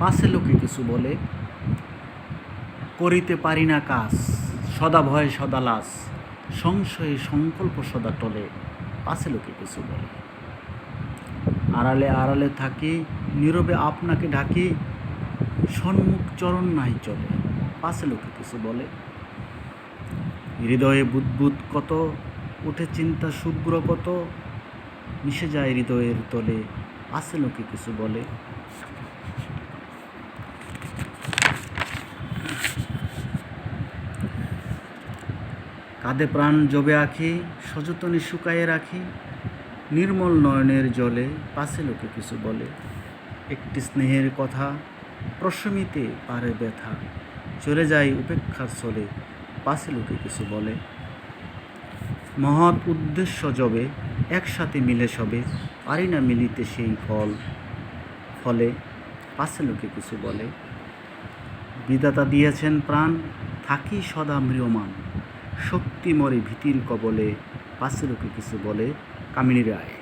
পাশে লোকে কিছু বলে, করিতে পারি না কাজ, সদা ভয় সদা লাস সংশয়ে সংকল্প সদা টলে, পাশে লোকে কিছু বলে। আড়ালে আড়ালে থাকি, নীরবে আপনাকে ঢাকি সন্মুখ চরণ নাই চলে, পাশে লোকে কিছু বলে। হৃদয়ে বুদবুদ কত, উঠে চিন্তা শুভ্র কত, মিশে যায় হৃদয়ের তলে, পাশে লোকে কিছু বলে। কাঁধে প্রাণ জবে আঁখি, সযতনে শুকায়ে রাখি, নির্মল নয়নের জলে পাশে লোকে কিছু বলে। একটি স্নেহের কথা, প্রশমিতে পারে ব্যথা, চলে যায় উপেক্ষার চলে পাশে লোকে কিছু বলে। মহৎ উদ্দেশ্য জবে, একসাথে মিলে সবে, পারি না মিলিতে সেই ফল, ফলে পাশে লোকে কিছু বলে। বিদাতা দিয়েছেন প্রাণ, থাকি সদা মৃয়মান শক্তি মরে ভীতির কবলে পাশে লোকে কিছু বলে কামিনী রায়।